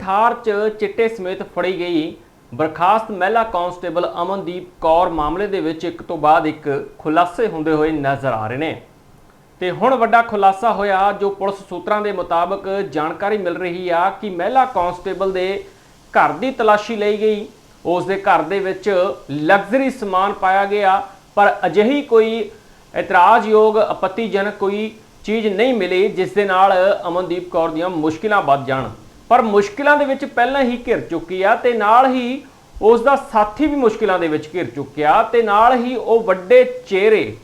ਥਾਰ 'ਚ ਚਿੱਟੇ ਸਮੇਤ ਫੜੀ ਗਈ ਬਰਖਾਸਤ ਮਹਿਲਾ ਕਾਂਸਟੇਬਲ ਅਮਨਦੀਪ ਕੌਰ ਮਾਮਲੇ ਦੇ ਵਿੱਚ ਇੱਕ ਤੋਂ ਬਾਅਦ ਇੱਕ ਖੁਲਾਸੇ ਹੁੰਦੇ ਹੋਏ ਨਜ਼ਰ ਆ ਰਹੇ ਨੇ। ਤੇ ਹੁਣ ਵੱਡਾ ਖੁਲਾਸਾ ਹੋਇਆ ਜੋ ਪੁਲਿਸ ਸੂਤਰਾਂ ਦੇ ਮੁਤਾਬਕ ਜਾਣਕਾਰੀ ਮਿਲ ਰਹੀ ਆ ਕਿ ਮਹਿਲਾ ਕਾਂਸਟੇਬਲ ਦੇ ਘਰ ਦੀ ਤਲਾਸ਼ੀ ਲਈ ਗਈ। ਉਸ ਦੇ ਘਰ ਦੇ ਵਿੱਚ ਲਗਜ਼ਰੀ ਸਮਾਨ ਪਾਇਆ ਗਿਆ, ਪਰ ਅਜਿਹੀ ਕੋਈ ਇਤਰਾਜ਼ਯੋਗ ਆਪੱਤੀਜਨਕ ਕੋਈ ਚੀਜ਼ ਨਹੀਂ ਮਿਲੀ, ਜਿਸ ਦੇ ਨਾਲ ਅਮਨਦੀਪ ਕੌਰ ਦੀਆਂ ਮੁਸ਼ਕਿਲਾਂ ਵੱਧ ਜਾਣ। ਪਰ ਮੁਸ਼ਕਿਲਾਂ ਦੇ ਵਿੱਚ ਪਹਿਲਾਂ ਹੀ ਘਿਰ ਚੁੱਕੀ ਆ ਤੇ ਨਾਲ ਹੀ ਉਸ ਦਾ ਸਾਥੀ ਵੀ ਮੁਸ਼ਕਿਲਾਂ ਦੇ ਵਿੱਚ ਘਿਰ ਚੁੱਕਿਆ ਤੇ ਨਾਲ ਹੀ ਉਹ ਵੱਡੇ ਚਿਹਰੇ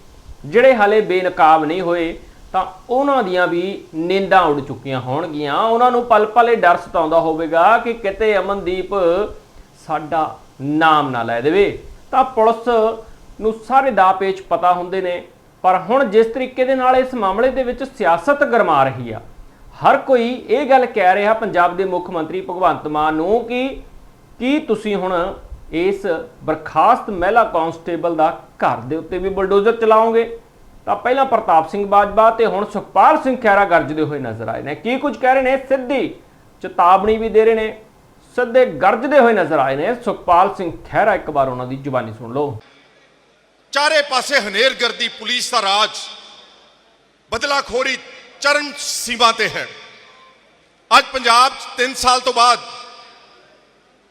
ਜਿਹੜੇ ਹਾਲੇ ਬੇਨਕਾਬ ਨਹੀਂ ਹੋਏ, ਤਾਂ ਉਹਨਾਂ ਦੀਆਂ ਵੀ ਨਿੰਦਾਂ ਉੱਡ ਚੁੱਕੀਆਂ ਹੋਣਗੀਆਂ। ਉਹਨਾਂ ਨੂੰ ਪਲ ਪਲ ਇਹ ਡਰ ਸਤਾਉਂਦਾ ਹੋਵੇਗਾ ਕਿ ਕਿਤੇ ਅਮਨਦੀਪ ਸਾਡਾ ਨਾਮ ਨਾ ਲੈ ਦੇਵੇ। ਤਾਂ ਪੁਲਿਸ ਨੂੰ ਸਾਰੇ ਦਾ ਪੇਚ ਪਤਾ ਹੁੰਦੇ ਨੇ, ਪਰ ਹੁਣ ਜਿਸ ਤਰੀਕੇ ਦੇ ਨਾਲ ਇਸ ਮਾਮਲੇ ਦੇ ਵਿੱਚ ਸਿਆਸਤ ਗਰਮਾ ਰਹੀ ਆ ਹਰ ਕੋਈ ਇਹ ਗੱਲ ਕਹਿ ਰਿਹਾ ਪੰਜਾਬ ਦੇ ਮੁੱਖ ਮੰਤਰੀ ਭਗਵੰਤ ਮਾਨ ਨੂੰ ਕਿ ਕੀ ਤੁਸੀਂ ਹੁਣ ਇਸ ਬਰਖਾਸਤ ਮਹਿਲਾ ਕਾਂਸਟੇਬਲ ਦਾ ਘਰ ਦੇ ਉੱਤੇ ਵੀ ਬਲਡੋਜ਼ਰ ਚਲਾਓਗੇ? ਤਾਂ ਪਹਿਲਾਂ ਪ੍ਰਤਾਪ ਸਿੰਘ ਬਾਜਵਾ ਤੇ ਹੁਣ ਸੁਖਪਾਲ ਸਿੰਘ ਖਹਿਰਾ ਗਰਜਦੇ ਹੋਏ ਨਜ਼ਰ ਆਏ ਨੇ। ਕੀ ਕੁਝ ਕਹਿ ਰਹੇ ਨੇ? ਸਿੱਧੀ ਚੇਤਾਵਨੀ ਵੀ ਦੇ ਰਹੇ ਨੇ। ਸਿੱਧੇ ਗਰਜਦੇ ਹੋਏ ਨਜ਼ਰ ਆਏ ਨੇ। ਸੁਖਪਾਲ ਸਿੰਘ ਖਹਿਰਾ ਇੱਕ ਵਾਰ ਉਹਨਾਂ ਦੀ ਜ਼ੁਬਾਨੀ ਸੁਣ ਲਓ। ਚਾਰੇ ਪਾਸੇ ਹਨੇਰਗਰਦੀ ਪੁਲਿਸ ਦਾ ਰਾਜ, ਬਦਲਾਖੋਰੀ ਚਰਮ ਸੀਮਾ ਤੇ ਹੈ। ਅੱਜ ਪੰਜਾਬ 'ਚ 3 ਸਾਲ ਤੋਂ ਬਾਅਦ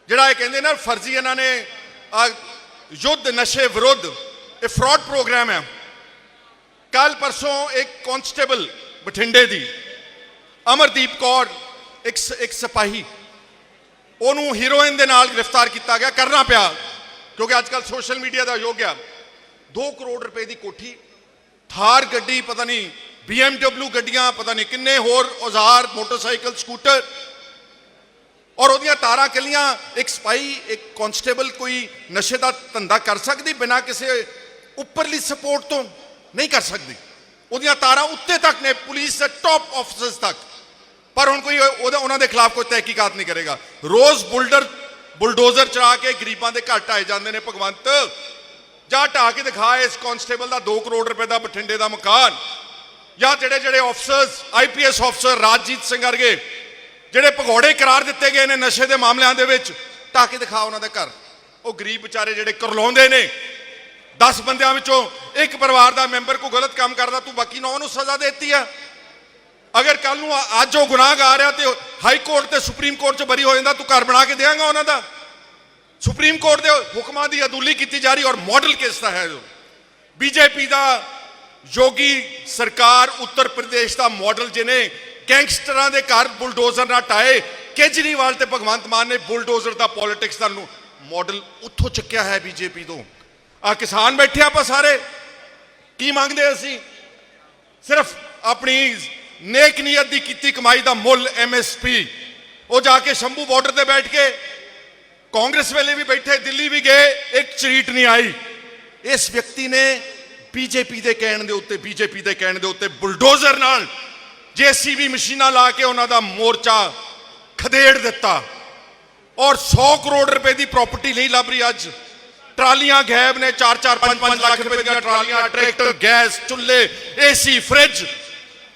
ਜਿਹੜਾ ਇਹ ਕਹਿੰਦੇ ਨਾ ਫਰਜ਼ੀ ਇਹਨਾਂ ਨੇ ਯੁੱਧ ਨਸ਼ੇ ਵਿਰੁੱਧ ਇਹ ਫਰਾਡ ਪ੍ਰੋਗਰਾਮ ਹੈ। ਕੱਲ ਪਰਸੋਂ ਇੱਕ ਕਾਂਸਟੇਬਲ ਬਠਿੰਡੇ ਦੀ, ਅਮਰਦੀਪ ਕੌਰ, ਇੱਕ ਸ- ਇੱਕ ਸਿਪਾਹੀ, ਉਹਨੂੰ ਹੀਰੋਇਨ ਦੇ ਨਾਲ ਗ੍ਰਿਫਤਾਰ ਕੀਤਾ ਗਿਆ, ਕਰਨਾ ਪਿਆ, ਕਿਉਂਕਿ ਅੱਜ ਕੱਲ ਸੋਸ਼ਲ ਮੀਡੀਆ ਦਾ ਯੁੱਗ ਆ। 2 ਕਰੋੜ ਰੁਪਏ ਦੀ ਕੋਠੀ, ਥਾਰ ਗੱਡੀ, ਪਤਾ ਨਹੀਂ BMW ਗੱਡੀਆਂ, ਪਤਾ ਨਹੀਂ ਕਿੰਨੇ ਹੋਰ ਔਜ਼ਾਰ, ਮੋਟਰਸਾਈਕਲ, ਸਕੂਟਰ, ਔਰ ਉਹਦੀਆਂ ਤਾਰਾਂ ਕੱਲੀਆਂ, ਇੱਕ ਸਪਾਈ, ਇੱਕ ਕਾਂਸਟੇਬਲ ਕੋਈ ਨਸ਼ੇ ਦਾ ਧੰਦਾ ਕਰ ਸਕਦੀ ਬਿਨਾਂ ਕਿਸੇ ਉੱਪਰਲੀ ਸਪੋਰਟ ਤੋਂ? ਨਹੀਂ ਕਰ ਸਕਦੀ। ਉਹਦੀਆਂ ਤਾਰਾਂ ਉੱਤੇ ਤੱਕ ਨੇ, ਪੁਲਿਸ ਦੇ ਟੌਪ ਆਫਿਸਰਸ ਤੱਕ। ਪਰ ਹੁਣ ਕੋਈ ਉਹਦਾ ਉਹਨਾਂ ਦੇ ਖਿਲਾਫ ਕੋਈ ਤਹਿਕੀਕਾਤ ਨਹੀਂ ਕਰੇਗਾ। ਰੋਜ਼ ਬੁਲਡਰ ਬੁਲਡੋਜ਼ਰ ਚਲਾ ਕੇ ਗਰੀਬਾਂ ਦੇ ਘਰ ਢਾਏ ਜਾਂਦੇ ਨੇ, ਭਗਵੰਤ। ਜਾਂ ਢਾ ਕੇ ਦਿਖਾ ਇਸ ਕਾਂਸਟੇਬਲ ਦਾ 2 ਕਰੋੜ ਰੁਪਏ ਦਾ ਬਠਿੰਡੇ ਦਾ ਮਕਾਨ। ਜਾਂ ਜਿਹੜੇ ਜਿਹੜੇ officers IPS officer Rajjit Singh ਵਰਗੇ ਜਿਹੜੇ ਭਗੌੜੇ ਕਰਾਰ ਦਿੱਤੇ ਗਏ ਨੇ ਨਸ਼ੇ ਦੇ ਮਾਮਲਿਆਂ ਦੇ ਵਿੱਚ ਢਾ ਕੇ ਦਿਖਾ ਉਹਨਾਂ ਦੇ ਘਰ। ਉਹ ਗਰੀਬ ਵਿਚਾਰੇ ਜਿਹੜੇ ਕਰਲਾਉਂਦੇ ਨੇ 10 ਬੰਦਿਆਂ ਵਿੱਚੋਂ ਇੱਕ ਪਰਿਵਾਰ ਦਾ ਮੈਂਬਰ ਕੋਈ ਗਲਤ ਕੰਮ ਕਰਦਾ, ਤੂੰ ਬਾਕੀ ਨੌ ਨੂੰ ਸਜ਼ਾ ਦੇ ਦਿੱਤੀ ਆ। ਅਗਰ ਕੱਲ ਨੂੰ ਅੱਜ ਉਹ ਗੁਨਾਹਗਾਰ ਆ ਤੇ ਹਾਈ ਕੋਰਟ ਤੇ ਸੁਪਰੀਮ ਕੋਰਟ 'ਚ ਬਰੀ ਹੋ ਜਾਂਦਾ, ਤੂੰ ਘਰ ਬਣਾ ਕੇ ਦੇਵਾਂਗਾ ਉਹਨਾਂ ਦਾ। ਸੁਪਰੀਮ ਕੋਰਟ ਦੇ ਹੁਕਮਾਂ ਦੀ ਅਦੂਲੀ ਕੀਤੀ ਜਾ ਰਹੀ ਔਰ ਮਾਡਲ ਕੇਸ ਦਾ ਹੈ ਜੋ। ਬੀਜੇਪੀ ਦਾ ਯੋਗੀ ਸਰਕਾਰ ਉੱਤਰ ਪ੍ਰਦੇਸ਼ ਦਾ ਮਾਡਲ ਜਿਹਨੇ ਗੈਂਗਸਟਰਾਂ ਦੇ ਘਰ ਬੁਲਡੋਜ਼ਰ ਨਾਲ ਟਾਏ ਕੇਜਰੀਵਾਲ ਤੇ ਭਗਵੰਤ ਮਾਨ ਨੇ ਬੁਲਡੋਜ਼ਰ ਦਾ ਪੋਲਿਟਿਕਸ ਦਾ ਨੂੰ ਮਾਡਲ ਉੱਥੋਂ ਚੱਕਿਆ ਹੈ ਬੀਜੇਪੀ ਤੋਂ। ਆ ਕਿਸਾਨ ਬੈਠੇ ਆਪਾਂ ਸਾਰੇ। ਕੀ ਮੰਗਦੇ ਅਸੀਂ? ਸਿਰਫ ਆਪਣੀ ਨੇਕ ਨੀਅਤ ਦੀ ਕੀਤੀ ਕਮਾਈ ਦਾ ਮੁੱਲ ਐਮਐਸਪੀ ਉਹ ਜਾ ਕੇ ਸ਼ੰਭੂ ਬਾਰਡਰ ਤੇ ਬੈਠ ਕੇ ਕਾਂਗਰਸ ਵੇਲੇ ਵੀ ਬੈਠੇ, ਦਿੱਲੀ ਵੀ ਗਏ, ਇੱਕ ਚਰੀਟ ਨਹੀਂ ਆਈ। ਇਸ ਵਿਅਕਤੀ ਨੇ ਬੀਜੇਪੀ ਦੇ ਕਹਿਣ ਦੇ ਉੱਤੇ, ਬੀਜੇਪੀ ਦੇ ਕਹਿਣ ਦੇ ਉੱਤੇ ਬੁਲਡੋਜ਼ਰ ਨਾਲ ਜੀਸੀਬੀ ਮਸ਼ੀਨਾਂ ਲਾ ਕੇ ਉਹਨਾਂ ਦਾ ਮੋਰਚਾ ਖਦੇੜ ਦਿੱਤਾ। ਔਰ 100 ਕਰੋੜ ਰੁਪਏ ਦੀ ਪ੍ਰਾਪਰਟੀ ਨਹੀਂ ਲੱਭ ਰਹੀ ਅੱਜ। ਟਰਾਲੀਆਂ ਗਾਇਬ ਨੇ 4-4 5-5 ਲੱਖ ਰੁਪਏ ਦੀਆਂ ਟਰਾਲੀਆਂ, ਟਰੈਕਟਰ, ਗੈਸ, ਚੁੱਲ੍ਹੇ, ਏਸੀ, ਫ੍ਰਿਜ।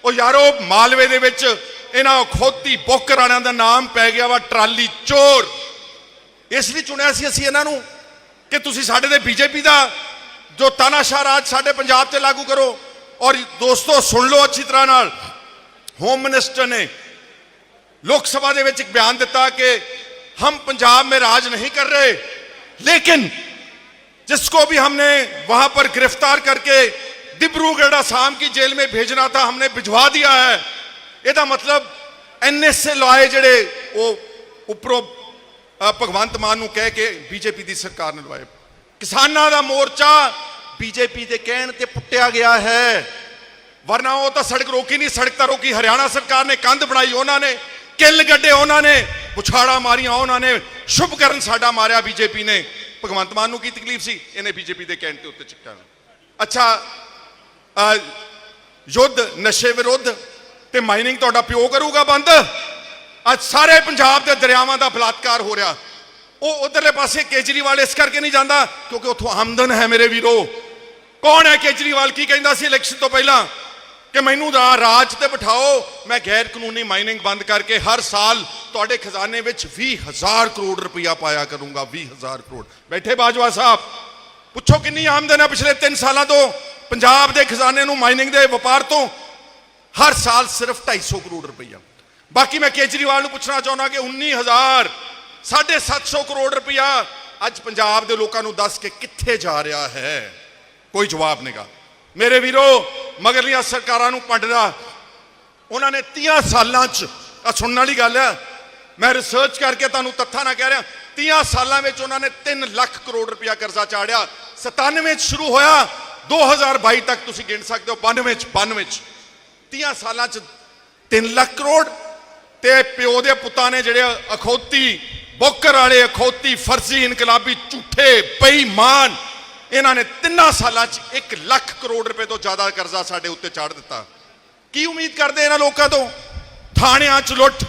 ਉਹ ਯਾਰੋ, ਮਾਲਵੇ ਦੇ ਵਿੱਚ ਇਹਨਾਂ ਖੋਤੀ ਬੋਕਰਾਣਿਆਂ ਦਾ ਨਾਮ ਪੈ ਗਿਆ ਵਾ, ਟਰਾਲੀ ਚੋਰ। ਇਸ ਲਈ ਚੁਣਿਆ ਸੀ ਅਸੀਂ ਇਹਨਾਂ ਨੂੰ ਕਿ ਤੁਸੀਂ ਸਾਡੇ ਦੇ ਬੀਜੇਪੀ ਦਾ ਜੋ ਤਾਨਾਸ਼ਾਹ ਰਾਜ ਸਾਡੇ ਪੰਜਾਬ ਤੇ ਲਾਗੂ ਕਰੋ ਔਰ ਦੋਸਤੋ ਸੁਣ ਲਓ ਅੱਛੀ ਤਰ੍ਹਾਂ ਨਾਲ ਹੋਮ ਮਿਨਿਸਟਰ ਨੇ लोक सभा ਦੇ ਵਿੱਚ ਇੱਕ ਬਿਆਨ ਦਿੱਤਾ ਕਿ हम पंजाब में राज नहीं कर रहे लेकिन जिसको भी हमने वहां पर गिरफ्तार करके डिब्रूगढ़ आसाम की जेल में भेजना था हमने भिजवा दिया है ਇਹਦਾ ਮਤਲਬ ਐਨਐਸਏ ਲਾਏ ਜਿਹੜੇ ਉਹ ਉੱਪਰੋਂ ਅ, ਭਗਵੰਤ ਮਾਨ ਨੂੰ ਕਹਿ ਕੇ ਬੀਜੇਪੀ ਦੀ ਸਰਕਾਰ ਨੇ ਲਵਾਏ ਕਿਸਾਨਾਂ ਦਾ ਮੋਰਚਾ ਬੀਜੇਪੀ ਦੇ ਕਹਿਣ ਤੇ ਪੁੱਟਿਆ ਗਿਆ ਹੈ। ਵਰਨਾ ਉਹ ਤਾਂ ਸੜਕ ਰੋਕੀ ਨਹੀਂ, ਸੜਕ ਤਾਂ ਰੋਕੀ ਹਰਿਆਣਾ ਸਰਕਾਰ ਨੇ, ਕੰਧ ਬਣਾਈ ਉਹਨਾਂ ਨੇ, ਕਿੱਲ ਗੱਡੇ ਉਹਨਾਂ ਨੇ, ਪੁਛਾੜਾ ਮਾਰੀਆਂ ਉਹਨਾਂ ਨੇ, ਸ਼ੁਭਕਰਨ ਸਾਡਾ ਮਾਰਿਆ ਬੀਜੇਪੀ ਨੇ। ਭਗਵੰਤ ਮਾਨ ਨੂੰ ਕੀ ਤਕਲੀਫ ਸੀ? ਇਹਨੇ ਬੀਜੇਪੀ ਦੇ ਕਹਿਣ ਤੇ ਉੱਤੇ ਚੱਕਿਆ ਅੱਛਾ ਯੁੱਧ, ਨਸ਼ੇ ਵਿਰੁੱਧ ਤੇ ਮਾਈਨਿੰਗ ਤੁਹਾਡਾ ਪਿਓ ਕਰੂਗਾ ਬੰਦ? ਅੱਜ ਸਾਰੇ ਪੰਜਾਬ ਦੇ ਦਰਿਆਵਾਂ ਦਾ ਬਲਾਤਕਾਰ ਹੋ ਰਿਹਾ। ਉਹ ਉਧਰਲੇ ਪਾਸੇ ਕੇਜਰੀਵਾਲ ਇਸ ਕਰਕੇ ਨਹੀਂ ਜਾਂਦਾ ਕਿਉਂਕਿ ਉੱਥੋਂ ਆਮਦਨ ਹੈ ਮੇਰੇ ਵੀਰੋ। ਕੌਣ ਹੈ ਕੇਜਰੀਵਾਲ? ਕੀ ਕਹਿੰਦਾ ਸੀ ਇਲੈਕਸ਼ਨ ਤੋਂ ਪਹਿਲਾਂ? ਕਿ ਮੈਨੂੰ ਦਾ ਰਾਜ ਤੇ ਬਿਠਾਓ। ਮੈਂ ਗੈਰ ਕਾਨੂੰਨੀ ਮਾਈਨਿੰਗ ਬੰਦ ਕਰਕੇ ਹਰ ਸਾਲ ਤੁਹਾਡੇ ਖਜ਼ਾਨੇ ਵਿੱਚ 20000 ਕਰੋੜ ਰੁਪਇਆ ਪਾਇਆ ਕਰੂੰਗਾ 20000 ਕਰੋੜ। ਬੈਠੇ ਬਾਜਵਾ ਸਾਹਿਬ, ਪੁੱਛੋ ਕਿੰਨੀ ਆਮਦਨ ਹੈ ਪਿਛਲੇ 3 ਸਾਲਾਂ ਤੋਂ? ਪੰਜਾਬ ਦੇ ਖਜ਼ਾਨੇ ਨੂੰ ਮਾਈਨਿੰਗ ਦੇ ਵਪਾਰ ਤੋਂ ਹਰ ਸਾਲ ਸਿਰਫ 250 ਕਰੋੜ ਰੁਪਈਆ ਬਾਕੀ ਮੈਂ ਕੇਜਰੀਵਾਲ ਨੂੰ ਪੁੱਛਣਾ ਚਾਹੁੰਦਾ ਕਿ 19000 750 ਕਰੋੜ ਰੁਪਈਆ ਅੱਜ ਪੰਜਾਬ ਦੇ ਲੋਕਾਂ ਨੂੰ ਦੱਸ ਕੇ ਕਿੱਥੇ ਜਾ ਰਿਹਾ ਹੈ? ਕੋਈ ਜਵਾਬ ਨਹੀਂਗਾ। ਮੇਰੇ ਵੀਰੋ, ਮਗਰਲੀਆਂ ਸਰਕਾਰਾਂ ਨੂੰ ਪੰਡਦਾ ਉਹਨਾਂ ਨੇ 30 ਸਾਲਾਂ 'ਚ ਆ ਸੁਣਨ ਵਾਲੀ ਗੱਲ ਹੈ, ਮੈਂ ਰਿਸਰਚ ਕਰਕੇ ਤੁਹਾਨੂੰ ਤੱਥਾਂ ਨਾਲ ਕਹਿ ਰਿਹਾ 30 ਸਾਲਾਂ ਵਿੱਚ ਉਹਨਾਂ ਨੇ 3 ਲੱਖ ਕਰੋੜ ਰੁਪਇਆ ਕਰਜ਼ਾ ਚਾੜਿਆ। 97 'ਚ ਸ਼ੁਰੂ ਹੋਇਆ 2022 ਤੱਕ ਤੁਸੀਂ ਗਿਣ ਸਕਦੇ ਹੋ 92 'ਚ 92 'ਚ। 30 ਸਾਲਾਂ 'ਚ 3 ਲੱਖ ਕਰੋੜ, ਤੇ ਪਿਓ ਦੇ ਪੁੱਤਾਂ ਨੇ ਜਿਹੜੇ ਅਖੌਤੀ, ਬੋਕਰ ਵਾਲੇ ਅਖੌਤੀ ਫਰਜ਼ੀ ਇਨਕਲਾਬੀ ਝੂਠੇ, ਬੇਈਮਾਨ ਇਹਨਾਂ ਨੇ ਤਿੰਨਾਂ ਸਾਲਾਂ 'ਚ 1 ਲੱਖ ਕਰੋੜ ਰੁਪਏ ਤੋਂ ਜ਼ਿਆਦਾ ਕਰਜ਼ਾ ਸਾਡੇ ਉੱਤੇ ਚਾੜ ਦਿੱਤਾ। ਕੀ ਉਮੀਦ ਕਰਦੇ ਇਹਨਾਂ ਲੋਕਾਂ ਤੋਂ? ਥਾਣਿਆਂ 'ਚ ਲੁੱਟ,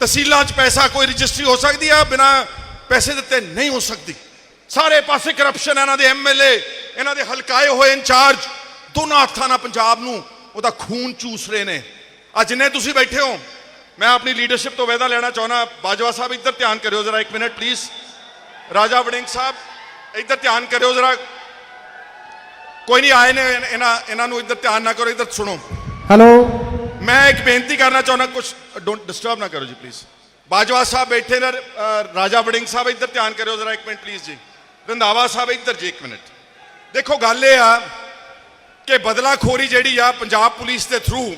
ਤਹਿਸੀਲਾਂ 'ਚ ਪੈਸਾ ਕੋਈ ਰਜਿਸਟਰੀ ਹੋ ਸਕਦੀ ਆ, ਬਿਨਾ ਪੈਸੇ ਦਿੱਤੇ ਨਹੀਂ ਹੋ ਸਕਦੀ। ਸਾਰੇ ਪਾਸੇ ਕਰਪਸ਼ਨ ਇਹਨਾਂ ਦੇ ਐਮਐਲਏ ਇਹਨਾਂ ਦੇ ਹਲਕਾਏ ਹੋਏ ਇੰਚਾਰਜ, ਦੋਨਾਂ ਹੱਥਾਂ ਨਾਲ ਪੰਜਾਬ ਨੂੰ ਉਹਦਾ ਖੂਨ ਚੂਸ ਰਹੇ ਨੇ। ਅੱਜ ਜਿੰਨੇ ਤੁਸੀਂ ਬੈਠੇ ਹੋ, ਮੈਂ ਆਪਣੀ ਲੀਡਰਸ਼ਿਪ ਤੋਂ ਵਾਅਦਾ ਲੈਣਾ ਚਾਹੁੰਦਾ, ਬਾਜਵਾ ਸਾਹਿਬ ਇੱਧਰ ਧਿਆਨ ਕਰਿਓ ਜਰਾ ਇੱਕ ਮਿੰਟ ਪਲੀਜ਼ ਰਾਜਾ ਵੜਿੰਗ ਸਾਹਿਬ, ਇੱਧਰ ਧਿਆਨ ਕਰਿਓ ਜਰਾ। ਕੋਈ ਨਹੀਂ ਆਏ ਨੇ ਇਹਨਾਂ ਇਹਨਾਂ ਨੂੰ ਇੱਧਰ ਧਿਆਨ ਨਾ ਕਰੋ ਇੱਧਰ ਸੁਣੋ। ਹੈਲੋ ਮੈਂ ਇੱਕ ਬੇਨਤੀ ਕਰਨਾ ਚਾਹੁੰਦਾ ਕੁਝ ਡੋਂਟ ਡਿਸਟਰਬ ਨਾ ਕਰੋ ਜੀ ਪਲੀਜ਼ ਬਾਜਵਾ ਸਾਹਿਬ ਬੈਠੇ ਨੇ ਰਾਜਾ ਵੜਿੰਗ ਸਾਹਿਬ ਇੱਧਰ ਧਿਆਨ ਕਰਿਓ ਜ਼ਰਾ ਇੱਕ ਮਿੰਟ ਪਲੀਜ਼ ਜੀ। ਰੰਧਾਵਾ ਸਾਹਿਬ ਇੱਧਰ ਜੀ ਇੱਕ ਮਿੰਟ। ਦੇਖੋ ਗੱਲ ਇਹ ਆ ਕਿ ਬਦਲਾਖੋਰੀ ਜਿਹੜੀ ਆ ਪੰਜਾਬ ਪੁਲਿਸ ਦੇ ਥਰੂ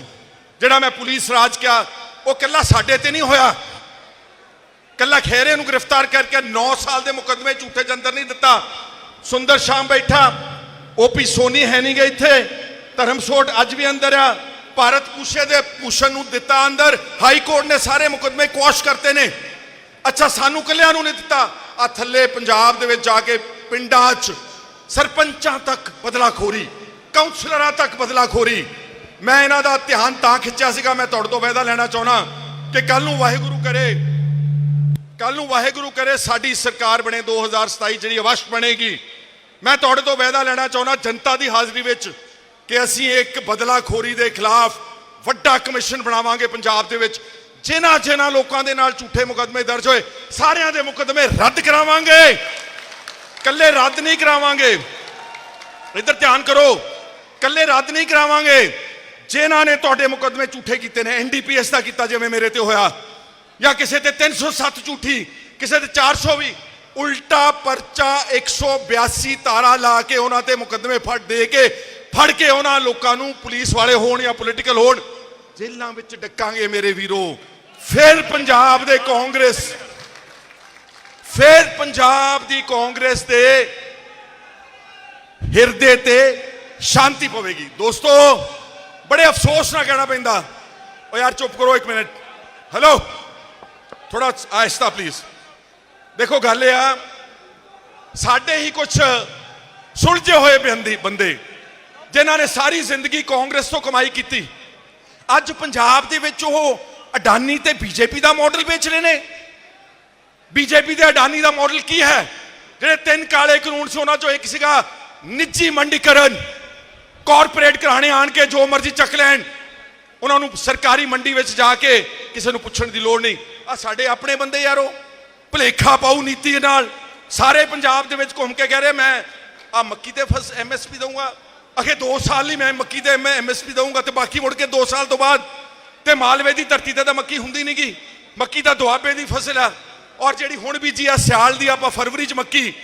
ਜਿਹੜਾ ਮੈਂ ਪੁਲਿਸ ਰਾਜ ਕਿਹਾ ਉਹ ਕੱਲਾ ਸਾਡੇ ਤੇ ਨਹੀਂ ਹੋਇਆ। ਕੱਲਾ ਖੇਰੇ ਨੂੰ ਗ੍ਰਿਫਤਾਰ ਕਰਕੇ 9 ਸਾਲ ਦੇ ਮੁਕੱਦਮੇ ਝੂਠੇ ਚ ਅੰਦਰ ਨਹੀਂ ਦਿੱਤਾ। ਸੁੰਦਰ ਸ਼ਾਮ ਬੈਠਾ। ਓਪੀ ਸੋਨੀ ਹੈ ਨਹੀਂ ਗਏ ਇੱਥੇ। ਧਰਮਸੋਟ ਅੱਜ ਵੀ ਅੰਦਰ ਆ। ਭਾਰਤ ਪੂਸ਼ੇ ਦੇ ਭੂਸ਼ਣ ਨੂੰ ਦਿੱਤਾ ਅੰਦਰ। ਹਾਈ ਕੋਰਟ ਨੇ ਸਾਰੇ ਮੁਕੱਦਮੇ ਕੁਆਸ਼ ਕਰਤੇ ਨੇ। ਅੱਛਾ, ਸਾਨੂੰ ਕੱਲਿਆਂ ਨੂੰ ਨਹੀਂ ਦਿੱਤਾ। ਆ ਥੱਲੇ ਪੰਜਾਬ ਦੇ ਵਿੱਚ ਜਾ ਕੇ ਪਿੰਡਾਂ 'ਚ ਸਰਪੰਚਾਂ ਤੱਕ ਬਦਲਾਖੋਰੀ ਕਾਉਂਸਲਰਾਂ ਤੱਕ ਬਦਲਾਖੋਰੀ। ਮੈਂ ਇਹਨਾਂ ਦਾ ਧਿਆਨ ਤਾਂ ਖਿੱਚਿਆ ਸੀਗਾ, ਮੈਂ ਤੁਹਾਡੇ ਤੋਂ ਵਾਅਦਾ ਲੈਣਾ ਚਾਹੁੰਦਾ ਕਿ ਕੱਲ ਨੂੰ ਵਾਹਿਗੁਰੂ ਕਰੇ। ਕੱਲ ਨੂੰ ਵਾਹਿਗੁਰੂ ਕਰੇ, ਸਾਡੀ ਸਰਕਾਰ ਬਣੇ 2027 ਜਿਹੜੀ ਅਵਸ਼ ਬਣੇਗੀ। ਮੈਂ ਤੁਹਾਡੇ ਤੋਂ ਵਾਅਦਾ ਲੈਣਾ ਚਾਹੁੰਦਾ ਜਨਤਾ ਦੀ ਹਾਜ਼ਰੀ ਵਿੱਚ ਕਿ ਅਸੀਂ ਇੱਕ ਬਦਲਾਖੋਰੀ ਦੇ ਖਿਲਾਫ ਵੱਡਾ ਕਮਿਸ਼ਨ ਬਣਾਵਾਂਗੇ ਪੰਜਾਬ ਦੇ ਵਿੱਚ, ਜਿਨ੍ਹਾਂ ਜਿਨ੍ਹਾਂ ਲੋਕਾਂ ਦੇ ਨਾਲ ਝੂਠੇ ਮੁਕੱਦਮੇ ਦਰਜ ਹੋਏ, ਸਾਰਿਆਂ ਦੇ ਮੁਕੱਦਮੇ ਰੱਦ ਕਰਾਵਾਂਗੇ। ਕੱਲੇ ਰੱਦ ਨਹੀਂ ਕਰਾਵਾਂਗੇ। ਇੱਧਰ ਧਿਆਨ ਕਰੋ ਕੱਲੇ ਰੱਦ ਨਹੀਂ ਕਰਾਵਾਂਗੇ। ਜਿਨ੍ਹਾਂ ਨੇ ਤੁਹਾਡੇ ਮੁਕੱਦਮੇ ਝੂਠੇ ਕੀਤੇ ਨੇ ਐਨਡੀਪੀਐਸ ਦਾ ਕੀਤਾ ਜਿਵੇਂ ਮੇਰੇ ਤੇ ਹੋਇਆ, ਜਾਂ ਕਿਸੇ ਤੇ 307 ਝੂਠੀ, ਕਿਸੇ ਤੇ 400 ਵੀ ਉਲਟਾ ਪਰਚਾ 182 ਤਾਰਾ ਲਾ ਕੇ ਉਹਨਾਂ ਤੇ ਮੁਕੱਦਮੇ ਫੜ ਦੇ ਕੇ ਫੜ ਕੇ ਉਹਨਾਂ ਲੋਕਾਂ ਨੂੰ ਪੁਲਿਸ ਵਾਲੇ ਹੋਣ ਜਾਂ ਪੋਲੀਟੀਕਲ ਹੋਣ, ਜੇਲ੍ਹਾਂ ਵਿੱਚ ਡੱਕਾਂਗੇ ਮੇਰੇ ਵੀਰੋ। ਫਿਰ ਪੰਜਾਬ ਦੇ ਕਾਂਗਰਸ, ਫਿਰ ਪੰਜਾਬ ਦੀ ਕਾਂਗਰਸ ਦੇ ਹਿਰਦੇ ਤੇ ਸ਼ਾਂਤੀ ਪਵੇਗੀ। ਦੋਸਤੋ, ਬੜੇ ਅਫਸੋਸ ਨਾਲ ਕਹਿਣਾ ਪੈਂਦਾ। ਓ ਯਾਰ ਚੁੱਪ ਕਰੋ ਇੱਕ ਮਿੰਟ। ਹੈਲੋ ਥੋੜਾ ਆਇਸ਼ਤਾ ਪਲੀਜ਼ ਦੇਖੋ ਗੱਲ ਇਹ ਆ, ਸਾਡੇ ਹੀ ਕੁਝ ਸੁਲਝੇ ਹੋਏ ਬੰਦੇ ਬੰਦੇ, ਜਿਨ੍ਹਾਂ ਨੇ ਸਾਰੀ ਜ਼ਿੰਦਗੀ ਕਾਂਗਰਸ ਤੋਂ ਕਮਾਈ ਕੀਤੀ। ਅੱਜ ਪੰਜਾਬ ਦੇ ਵਿੱਚ ਉਹ ਅਡਾਨੀ ਤੇ ਬੀਜੇਪੀ ਦਾ ਮਾਡਲ ਵੇਚ ਰਹੇ ਨੇ। ਬੀਜੇਪੀ ਦੇ ਅਡਾਨੀ ਦਾ ਮਾਡਲ ਕੀ ਹੈ? ਜਿਹੜੇ ਤਿੰਨ ਕਾਲੇ ਕਾਨੂੰਨ ਸੀ, ਉਹਨਾਂ ਚੋਂ ਇੱਕ ਸੀਗਾ ਨਿੱਜੀ ਮੰਡੀਕਰਨ। ਕਾਰਪੋਰੇਟ ਘਰਾਣੇ ਆਣ ਕੇ ਜੋ ਮਰਜ਼ੀ ਚੱਕ ਲੈਣ। ਉਹਨਾਂ ਨੂੰ ਸਰਕਾਰੀ ਮੰਡੀ ਵਿੱਚ ਜਾ ਕੇ ਕਿਸੇ ਨੂੰ ਪੁੱਛਣ ਦੀ ਲੋੜ ਨਹੀਂ। ਆ ਸਾਡੇ ਆਪਣੇ ਬੰਦੇ ਯਾਰੋ। ਭਲੇਖਾ ਪਾਉ ਨੀਤੀ ਨਾਲ। ਸਾਰੇ ਪੰਜਾਬ ਦੇ ਵਿੱਚ ਘੁੰਮ ਕੇ ਕਹਿ ਰਹੇ, ਮੈਂ ਆ ਮੱਕੀ ਤੇ ਫਸ ਐਮਐਸਪੀ ਦਊਂਗਾ। ਅਖੇ 2 ਸਾਲ ਹੀ ਮੈਂ ਮੱਕੀ ਤੇ ਮੈਂ ਐਮਐਸਪੀ ਦਊਂਗਾ ਤੇ ਬਾਕੀ ਮੁੜ ਕੇ 2 ਸਾਲ ਤੋਂ ਬਾਅਦ ਤੇ ਮਾਲਵੇ ਦੀ ਧਰਤੀ ਤੇ ਤਾਂ ਮੱਕੀ ਹੁੰਦੀ ਨਹੀਂਗੀ ਮੱਕੀ ਤਾਂ ਦੁਆਬੇ ਦੀ ਫਸਲ ਆ। ਔਰ ਜਿਹੜੀ ਹੁਣ ਬੀਜੀ ਆ, ਸਿਆਲ ਦੀ ਆਪਾਂ ਫਰਵਰੀ ਚ ਮੱਕੀ,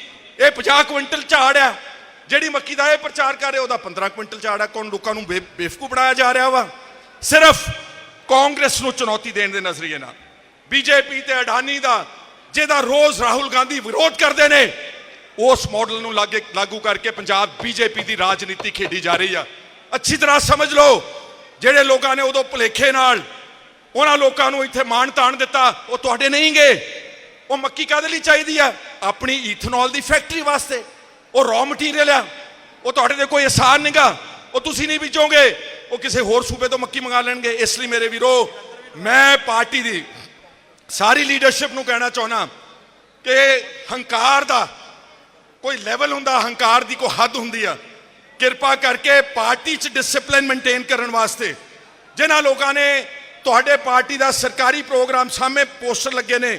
ਇਹ 50 ਕੁਇੰਟਲ ਝਾੜ ਆ। ਜਿਹੜੀ ਮੱਕੀ ਦਾ ਇਹ ਪ੍ਰਚਾਰ ਕਰ ਰਿਹਾ, ਉਹਦਾ 15 ਕੁਇੰਟਲ ਝਾੜ ਆ। ਕੌਣ ਲੋਕਾਂ ਨੂੰ ਬੇ- ਬੇਵਕੂਫ ਬਣਾਇਆ ਜਾ ਰਿਹਾ ਵਾ? ਸਿਰਫ ਕਾਂਗਰਸ ਨੂੰ ਚੁਣੌਤੀ ਦੇਣ ਦੇ ਨਜ਼ਰੀਏ ਨਾਲ। ਬੀਜੇਪੀ ਤੇ ਅਡਾਨੀ ਦਾ ਜਿਹਦਾ ਰੋਜ਼ ਰਾਹੁਲ ਗਾਂਧੀ ਵਿਰੋਧ ਕਰਦੇ ਨੇ, ਉਸ ਮਾਡਲ ਨੂੰ ਲਾਗੇ ਲਾਗੂ ਕਰਕੇ ਪੰਜਾਬ ਬੀਜੇਪੀ ਦੀ ਰਾਜਨੀਤੀ ਖੇਡੀ ਜਾ ਰਹੀ ਆ। ਅੱਛੀ ਤਰ੍ਹਾਂ ਸਮਝ ਲਓ, ਜਿਹੜੇ ਲੋਕਾਂ ਨੇ ਉਦੋਂ ਭੁਲੇਖੇ ਨਾਲ ਉਹਨਾਂ ਲੋਕਾਂ ਨੂੰ ਇੱਥੇ ਮਾਣ ਤਾਣ ਦਿੱਤਾ, ਉਹ ਤੁਹਾਡੇ ਨਹੀਂ ਗਏ ਉਹ ਮੱਕੀ ਕਾਦੇ ਲਈ ਚਾਹੀਦੀ ਆ? ਆਪਣੀ ਈਥਨੋਲ ਦੀ ਫੈਕਟਰੀ ਵਾਸਤੇ। ਉਹ ਰॉ ਮਟੀਰੀਅਲ ਆ। ਉਹ ਤੁਹਾਡੇ ਤੇ ਕੋਈ ਆਸਾਨ ਨਹੀਂਗਾ ਉਹ ਤੁਸੀਂ ਨਹੀਂ ਬੀਜੋਗੇ। ਉਹ ਕਿਸੇ ਹੋਰ ਸੂਬੇ ਤੋਂ ਮੱਕੀ ਮੰਗਾ ਲੈਣਗੇ। ਇਸ ਲਈ ਮੇਰੇ ਵੀਰੋ, ਮੈਂ ਪਾਰਟੀ ਦੀ ਸਾਰੀ ਲੀਡਰਸ਼ਿਪ ਨੂੰ ਕਹਿਣਾ ਚਾਹੁੰਦਾ ਕਿ ਹੰਕਾਰ ਦਾ ਕੋਈ ਲੈਵਲ ਹੁੰਦਾ, ਹੰਕਾਰ ਦੀ ਕੋਈ ਹੱਦ ਹੁੰਦੀ ਆ। ਕਿਰਪਾ ਕਰਕੇ ਪਾਰਟੀ 'ਚ ਡਿਸਪਲਿਨ ਮੇਨਟੇਨ ਕਰਨ ਵਾਸਤੇ ਜਿਨ੍ਹਾਂ ਲੋਕਾਂ ਨੇ ਤੁਹਾਡੇ ਪਾਰਟੀ ਦਾ ਸਰਕਾਰੀ ਪ੍ਰੋਗਰਾਮ ਸਾਹਮਣੇ ਪੋਸਟਰ ਲੱਗੇ ਨੇ